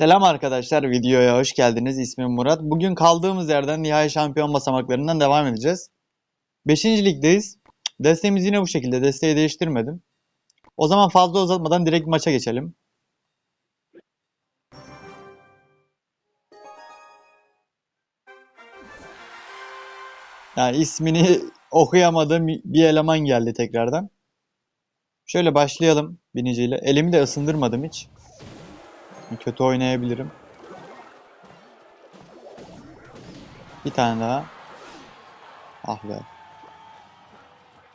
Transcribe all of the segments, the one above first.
Selam arkadaşlar, videoya hoş geldiniz. İsmim Murat. Bugün kaldığımız yerden nihai şampiyon basamaklarından devam edeceğiz. 5. ligdeyiz. Desteğimiz yine bu şekilde. Desteği değiştirmedim. O zaman fazla uzatmadan direkt maça geçelim. Yani ismini okuyamadığım bir eleman geldi tekrardan. Şöyle başlayalım biniciyle. Elimi de ısındırmadım hiç. Kötü oynayabilirim. Bir tane daha. Ah be.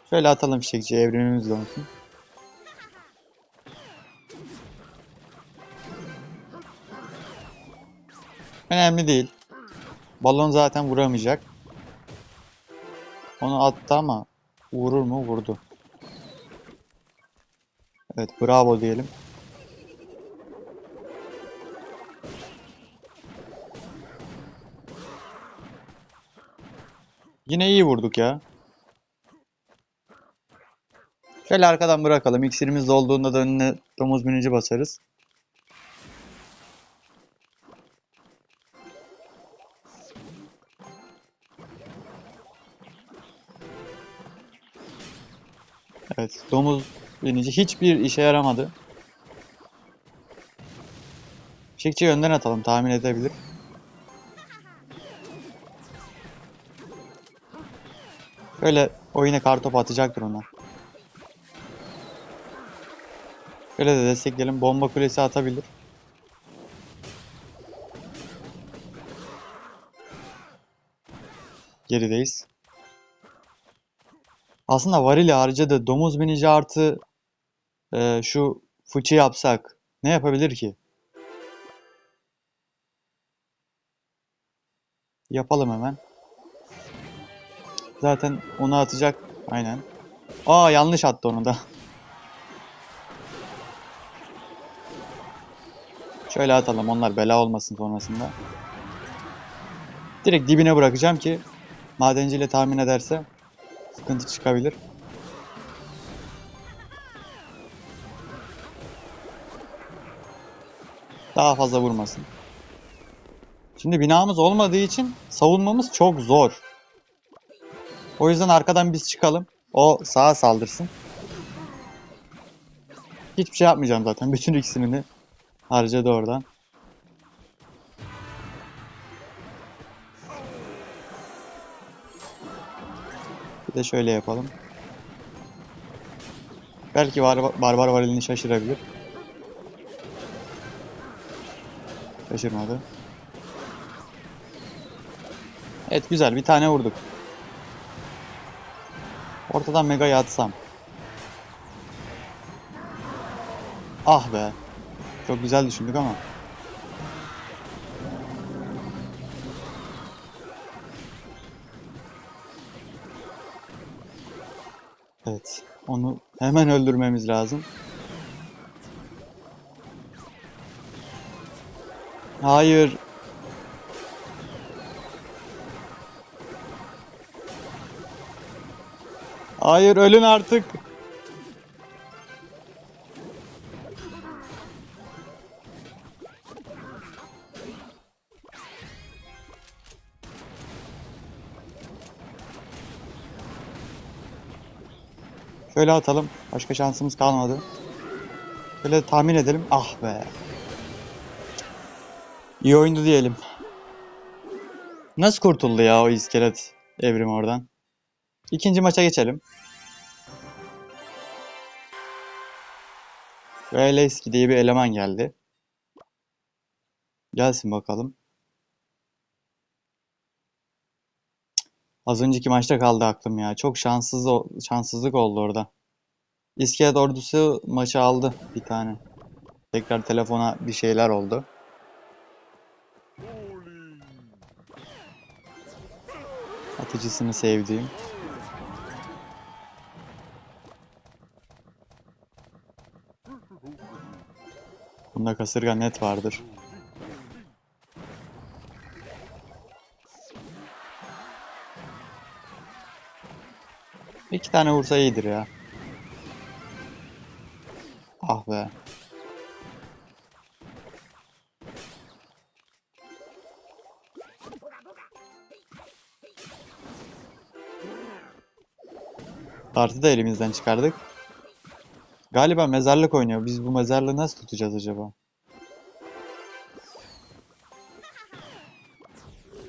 Şöyle atalım fişekçi evrimimiz olsun. Önemli değil. Balon zaten vuramayacak. Onu attı ama vurur mu? Vurdu. Evet bravo diyelim. Yine iyi vurduk ya. Şöyle arkadan bırakalım. İksirimiz dolduğunda da önüne domuz binici basarız. Evet, domuz binici hiçbir işe yaramadı. Fişekçiyi önden atalım, tahmin edebilir. Böyle oyuna kartopu atacaktır onlar. Şöyle de destekleyelim. Bomba kulesi atabilir. Gerideyiz. Aslında varil harcadı. Domuz binici artı e, şu fıçı yapsak ne yapabilir ki? Yapalım hemen. Zaten onu atacak. Aynen. Aa yanlış attı onu da. Şöyle atalım onlar bela olmasın sonrasında. Direkt dibine bırakacağım ki madenciyle tahmin ederse sıkıntı çıkabilir. Daha fazla vurmasın. Şimdi binamız olmadığı için savunmamız çok zor. O yüzden arkadan biz çıkalım. O sağa saldırsın. Hiçbir şey yapmayacağım zaten. Bütün ikisini harcadı oradan. Bir de şöyle yapalım. Belki bar barbar varilini şaşırabilir. Şaşırmadı. Evet güzel bir tane vurduk. Ortadan Mega'yı atsam. Ah be. Çok güzel düşündük ama. Evet. Onu hemen öldürmemiz lazım. Hayır. Hayır ölün artık. Şöyle atalım. Başka şansımız kalmadı. Şöyle tahmin edelim. Ah be. İyi oyundu diyelim. Nasıl kurtuldu ya o iskelet evrim oradan? İkinci maça geçelim. Rayleski diye bir eleman geldi. Gelsin bakalım. Az önceki maçta kaldı aklım ya. Çok şanssız şanssızlık oldu orada. İskelet ordusu maçı aldı bir tane. Tekrar telefona bir şeyler oldu. Atıcısını sevdiğim. Bunda kasırga net vardır. İki tane vursa iyidir ya. Ah be. Dartı da elimizden çıkardık. Galiba mezarlık oynuyor. Biz bu mezarlığı nasıl tutacağız acaba?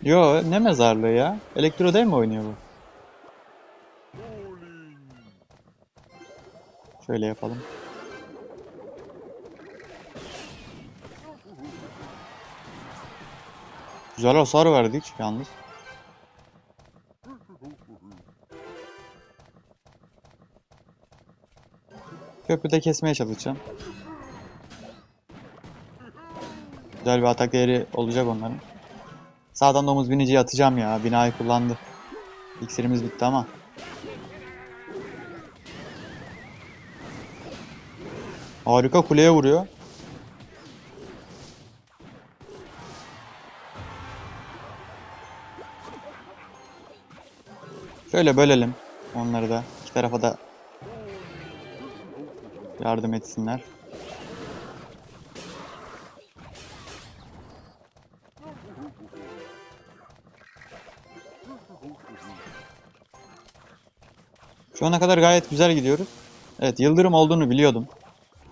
Yo ne mezarlığı ya? Elektro değil mi oynuyor bu? Şöyle yapalım. Güzel hasar verdik yalnız. Köprüde kesmeye çalışacağım. Güzel bir atak değeri olacak onların. Sağdan domuz biniciyi atacağım ya. Binayı kullandı. İksirimiz bitti ama. Harika kuleye vuruyor. Şöyle bölelim onları da. İki tarafa da yardım etsinler. Şu ana kadar gayet güzel gidiyoruz. Evet yıldırım olduğunu biliyordum.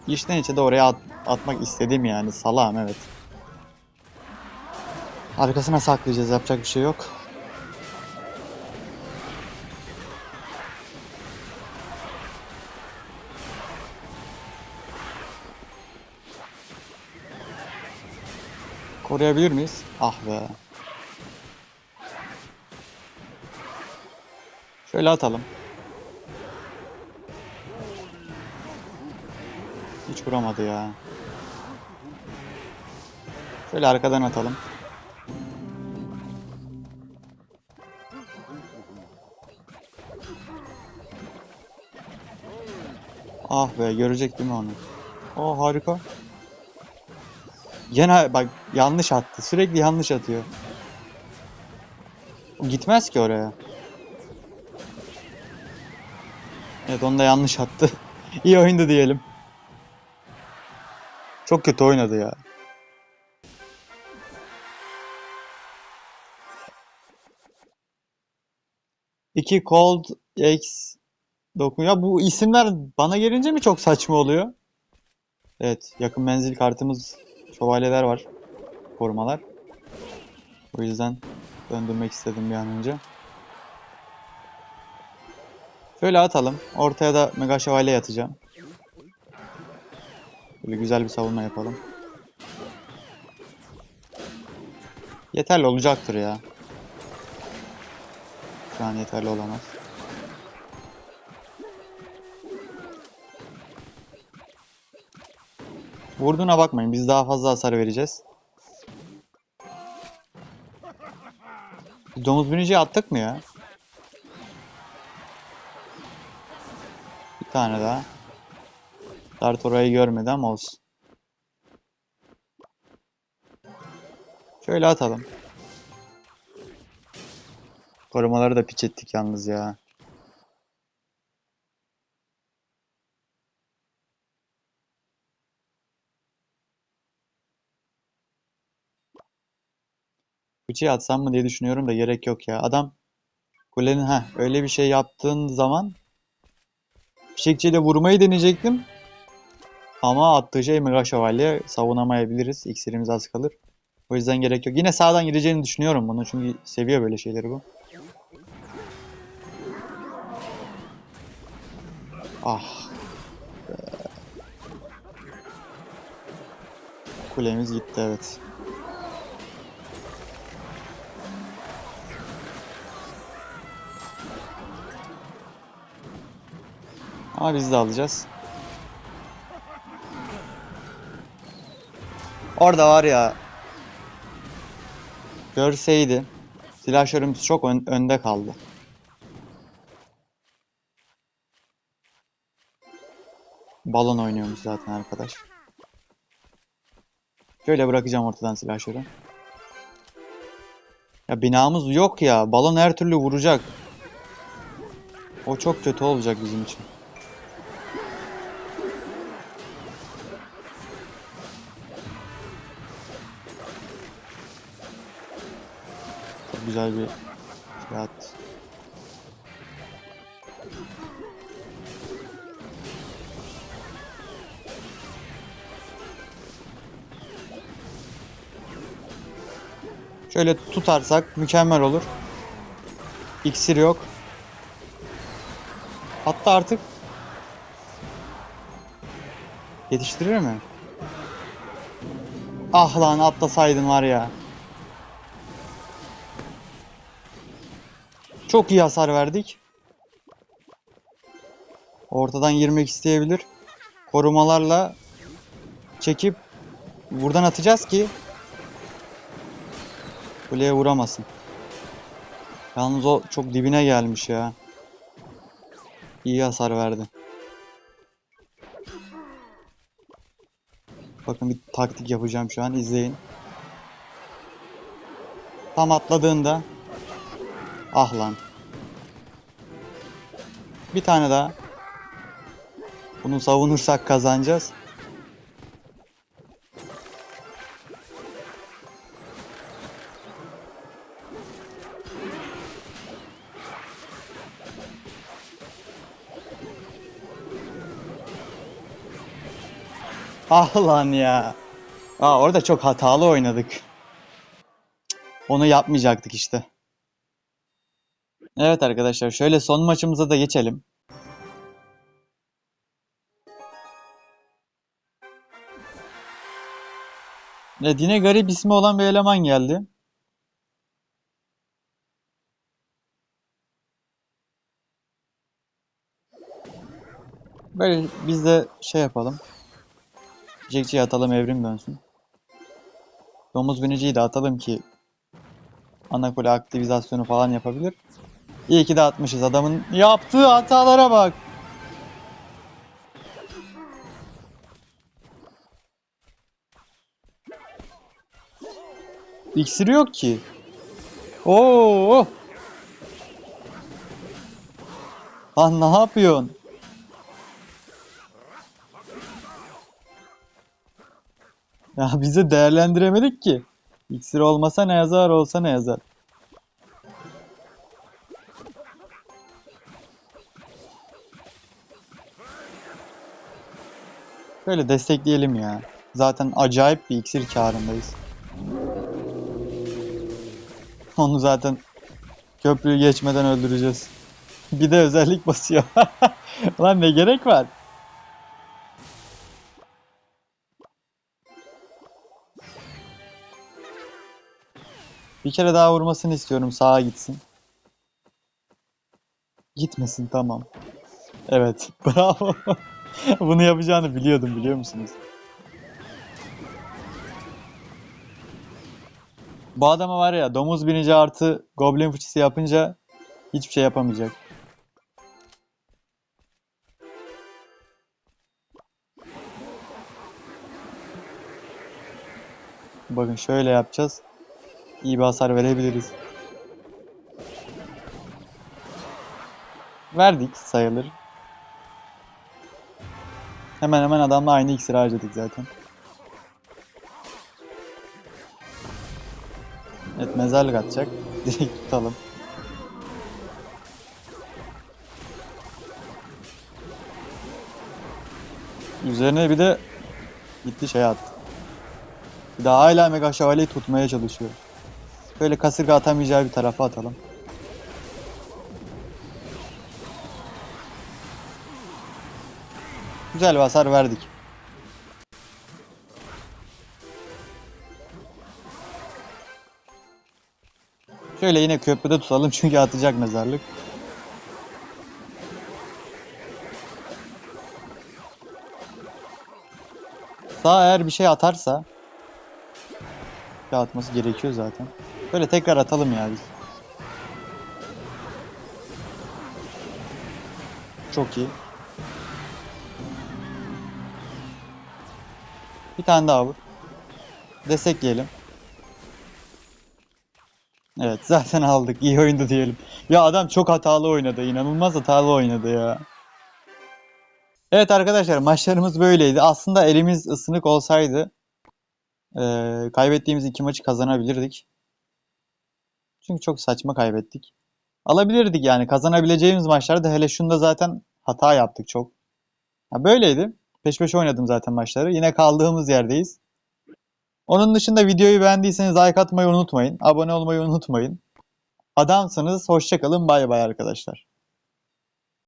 İçten içe de oraya at- atmak istedim yani. Salağım evet. Arkasına saklayacağız. Yapacak bir şey yok. Koruyabilir miyiz? Ah be. Şöyle atalım. Hiç vuramadı ya. Şöyle arkadan atalım. Ah be görecek değil mi onu? Oh harika. Gene bak yanlış attı. Sürekli yanlış atıyor. O gitmez ki oraya. Evet onu da yanlış attı. İyi oyundu diyelim. Çok kötü oynadı ya. İki Cold X dokun. Ya bu isimler bana gelince mi çok saçma oluyor? Evet, yakın menzil kartımız şövalyeler var. Korumalar. O yüzden döndürmek istedim bir an önce. Şöyle atalım. Ortaya da mega şövalye yatacağım. Böyle güzel bir savunma yapalım. Yeterli olacaktır ya. Şu an yeterli olamaz. Vurduğuna bakmayın. Biz daha fazla hasar vereceğiz. Domuz biniciyi attık mı ya? Bir tane daha. Dart orayı görmedi ama olsun. Şöyle atalım. Korumaları da piç ettik yalnız ya. Bıçağı atsam mı diye düşünüyorum da gerek yok ya. Adam kulenin ha öyle bir şey yaptığın zaman fişekçiyle vurmayı deneyecektim. Ama attığı şey Mega Şövalye savunamayabiliriz. İksirimiz az kalır. O yüzden gerek yok. Yine sağdan gideceğini düşünüyorum bunu çünkü seviyor böyle şeyleri bu. Ah. Kulemiz gitti evet. Ama biz de alacağız. Orada var ya. Görseydi. Silahşörümüz çok ön- önde kaldı. Balon oynuyormuş zaten arkadaş. Şöyle bırakacağım ortadan silahşörü. Ya binamız yok ya. Balon her türlü vuracak. O çok kötü olacak bizim için. güzel bir fiyat. Şöyle tutarsak mükemmel olur. İksir yok. Hatta artık yetiştirir mi? Ah lan atlasaydın var ya. Çok iyi hasar verdik. Ortadan girmek isteyebilir. Korumalarla çekip buradan atacağız ki kuleye vuramasın. Yalnız o çok dibine gelmiş ya. İyi hasar verdi. Bakın bir taktik yapacağım şu an izleyin. Tam atladığında Ah lan. Bir tane daha. Bunu savunursak kazanacağız. Ah lan ya. Aa orada çok hatalı oynadık. Onu yapmayacaktık işte. Evet arkadaşlar şöyle son maçımıza da geçelim. Evet yine garip ismi olan bir eleman geldi. Böyle biz de şey yapalım. Jack'ciyi atalım evrim dönsün. Domuz biniciyi de atalım ki ana aktivizasyonu falan yapabilir. İyi ki de atmışız. Adamın yaptığı hatalara bak. İksiri yok ki. Oo! Lan ne yapıyorsun? Ya bize değerlendiremedik ki. İksir olmasa ne yazar, olsa ne yazar. Böyle destekleyelim ya. Zaten acayip bir iksir karındayız. Onu zaten köprüyü geçmeden öldüreceğiz. Bir de özellik basıyor. Lan ne gerek var? Bir kere daha vurmasını istiyorum. Sağa gitsin. Gitmesin tamam. Evet. Bravo. Bunu yapacağını biliyordum biliyor musunuz? Bu adama var ya domuz binici artı goblin fıçısı yapınca hiçbir şey yapamayacak. Bakın şöyle yapacağız. İyi bir hasar verebiliriz. Verdik sayılır. Hemen hemen adamla aynı iksiri harcadık zaten. Evet mezarlık atacak. Direkt tutalım. Üzerine bir de gitti şey attı. Bir daha hala Mega Şövalye'yi tutmaya çalışıyor. Böyle kasırga atamayacağı bir tarafa atalım. Güzel bir hasar verdik. Şöyle yine köprüde tutalım çünkü atacak mezarlık. Sağ eğer bir şey atarsa bir atması gerekiyor zaten. Böyle tekrar atalım ya biz. Çok iyi. Bir tane daha vur. Destekleyelim. Evet zaten aldık. İyi oyundu diyelim. Ya adam çok hatalı oynadı. İnanılmaz hatalı oynadı ya. Evet arkadaşlar maçlarımız böyleydi. Aslında elimiz ısınık olsaydı eee, kaybettiğimiz iki maçı kazanabilirdik. Çünkü çok saçma kaybettik. Alabilirdik yani kazanabileceğimiz maçlarda hele şunda zaten hata yaptık çok. Ha, böyleydi. Peş peşe oynadım zaten maçları. Yine kaldığımız yerdeyiz. Onun dışında videoyu beğendiyseniz like atmayı unutmayın. Abone olmayı unutmayın. Adamsınız. Hoşçakalın. Bay bay arkadaşlar.